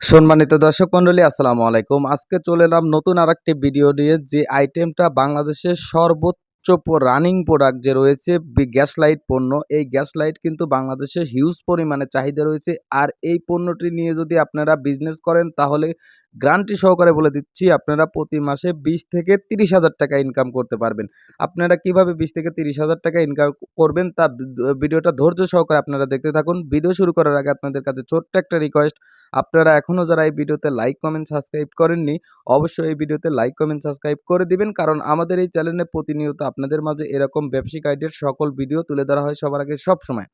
সম্মানিত দর্শক মন্ডলী আসসালামু আলাইকুম। আজকে চলে এলাম নতুন আর একটি ভিডিও নিয়ে যে আইটেমটা বাংলাদেশের সর্বোচ্চ রানিং প্রোডাক্ট যে রয়েছে গ্যাস লাইট পণ্য। এই গ্যাস লাইট কিন্তু বাংলাদেশে হিউজ পরিমাণে চাহিদা রয়েছে। আর এই পণ্যটি নিয়ে যদি আপনারা বিজনেস করেন, তাহলে গ্রান্টি সহকারে বলে দিচ্ছি, আপনারা প্রতি মাসে বিশ থেকে তিরিশ হাজার টাকা ইনকাম করতে পারবেন। আপনারা কীভাবে বিশ থেকে তিরিশ হাজার টাকা ইনকাম করবেন তা ভিডিওটা ধৈর্য সহকারে আপনারা দেখতে থাকুন। ভিডিও শুরু করার আগে আপনাদের কাছে ছোট্ট একটা রিকোয়েস্ট আপনারা এখনও যারা এই ভিডিওতে লাইক কমেন্ট সাবস্ক্রাইব করেননি, অবশ্যই এই ভিডিওতে লাইক কমেন্ট সাবস্ক্রাইব করে দিবেন। কারণ আমাদের এই চ্যানেলে প্রতিনিয়ত আপনাদের মাঝে এরকম ব্যবসায়িক আইডিয়ার সকল ভিডিও তুলে ধরা হয় সবার আগে সব সময়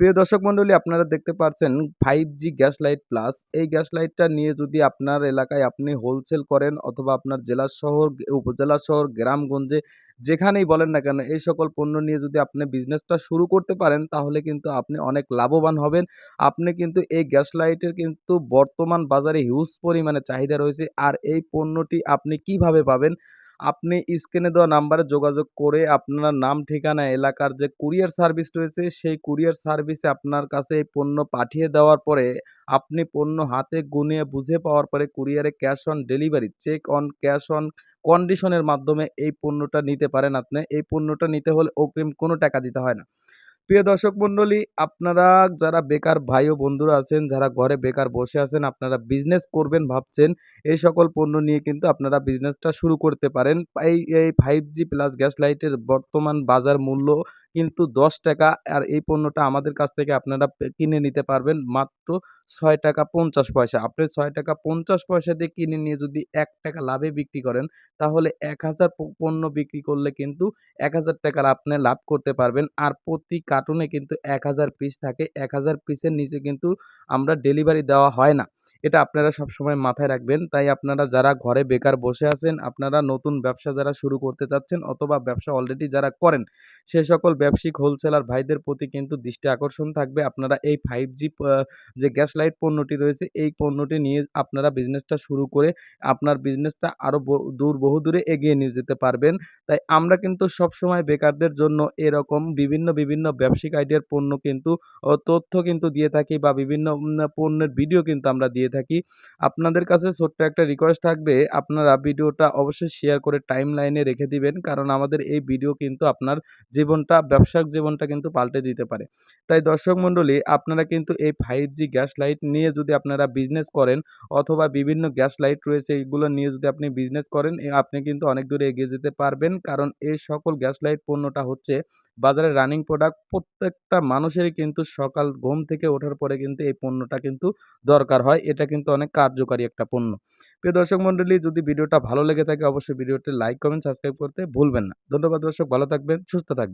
প্রিয় দর্শক মণ্ডলী, আপনারা দেখতে পাচ্ছেন five G gas light plus এই গ্যাস লাইটটা নিয়ে যদি আপনার এলাকায় আপনি হোলসেল করেন অথবা আপনার জেলা শহর, উপজেলা শহর, গ্রামগঞ্জে যেখানেই বলেন না কেন, এই সকল পণ্য নিয়ে যদি আপনি বিজনেসটা শুরু করতে পারেন, তাহলে কিন্তু আপনি অনেক লাভবান হবেন। আপনি কিন্তু এই গ্যাস লাইটের কিন্তু বর্তমান বাজারে হিউজ পরিমাণে চাহিদা রয়েছে। আর এই পণ্যটি আপনি কীভাবে পাবেন? আপনি স্ক্রিনে দেওয়া নাম্বারে যোগাযোগ করে আপনার নাম, ঠিকানা, এলাকার যে কুরিয়ার সার্ভিস রয়েছে, সেই কুরিয়ার সার্ভিসে আপনার কাছে এই পণ্য পাঠিয়ে দেওয়ার পরে আপনি পণ্য হাতে গুনিয়ে বুঝে পাওয়ার পরে কুরিয়ারে cash on delivery, check on cash on কন্ডিশনের মাধ্যমে এই পণ্যটা নিতে পারেন আপনি। এই পণ্যটা নিতে হলে অগ্রিম কোনো টাকা দিতে হয় না। প্রিয় দর্শক মণ্ডলী, আপনারা যারা বেকার ভাই ও বন্ধুরা আছেন, যারা ঘরে বেকার বসে আছেন, আপনারা বিজনেস করবেন ভাবছেন, এই সকল পণ্য নিয়ে কিন্তু আপনারা বিজনেসটা শুরু করতে পারেন। এই এই ফাইভ জি প্লাস গ্যাস লাইটের বর্তমান বাজার মূল্য কিন্তু দশ টাকা আর এই পণ্যটা আমাদের কাছ থেকে আপনারা কিনে নিতে পারবেন মাত্র ছয় টাকা পঞ্চাশ পয়সা। আপনি ছয় টাকা পঞ্চাশ পয়সা দিয়ে কিনে নিয়ে যদি এক টাকা লাভে বিক্রি করেন, তাহলে এক হাজার পণ্য বিক্রি করলে কিন্তু এক হাজার টাকার আপনি লাভ করতে পারবেন। আর প্রতি কার্টুনে কিন্তু এক হাজার পিস থাকে। এক হাজার পিসের নিচে কিন্তু আমরা ডেলিভারি দেওয়া হয় না। এটা আপনারা সবসময় মাথায় রাখবেন। তাই আপনারা যারা ঘরে বেকার বসে আছেন, আপনারা নতুন ব্যবসা যারা শুরু করতে চাচ্ছেন অথবা ব্যবসা অলরেডি যারা করেন, সে সকল ব্যবসায়িক হোলসেলার ভাইদের প্রতি কিন্তু দৃষ্টি আকর্ষণ থাকবে। আপনারা এই ফাইভ জি যে গ্যাস লাইট পণ্যটি রয়েছে, এই পণ্যটি নিয়ে আপনারা বিজনেসটা শুরু করে আপনার বিজনেসটা আরও দূর, বহু দূরে এগিয়ে নিয়ে যেতে পারবেন। তাই আমরা কিন্তু সবসময় বেকারদের জন্য এরকম বিভিন্ন বিভিন্ন ব্যবসায়িক আইডিয়ার পণ্য কিন্তু তথ্য কিন্তু দিয়ে থাকি বা বিভিন্ন পণ্যের ভিডিও কিন্তু আমরা দিয়ে থাকি। আপনাদের কাছে ছোট্ট একটা রিকোয়েস্ট থাকবে, আপনারা ভিডিওটা অবশ্যই শেয়ার করে টাইম লাইনে রেখে দিবেন, কারণ আমাদের এই ভিডিও কিন্তু আপনার জীবনটা ব্যবসার জীবনটা কিন্তু পাল্টে দিতে পারে। তাই দর্শক মণ্ডলী, আপনারা কিন্তু এই ফাইভ জি গ্যাস লাইট নিয়ে যদি আপনারা বিজনেস করেন অথবা বিভিন্ন গ্যাস লাইট রয়েছে, এগুলো নিয়ে যদি আপনি বিজনেস করেন আপনি কিন্তু অনেক দূরে এগিয়ে যেতে পারবেন। কারণ এই সকল গ্যাস লাইট পণ্যটা হচ্ছে বাজারে রানিং প্রোডাক্ট প্রত্যেকটা মানুষেরই কিন্তু সকাল ঘুম থেকে ওঠার পরে কিন্তু এই পণ্যটা কিন্তু দরকার হয়। এটা কিন্তু অনেক কার্যকারী একটা পণ্য। প্রিয় দর্শক মণ্ডলী, যদি ভিডিওটা ভালো লেগে থাকে, অবশ্যই ভিডিওটি লাইক কমেন্ট সাবস্ক্রাইব করতে ভুলবেন না। ধন্যবাদ দর্শক, ভালো থাকবেন, সুস্থ থাকবেন।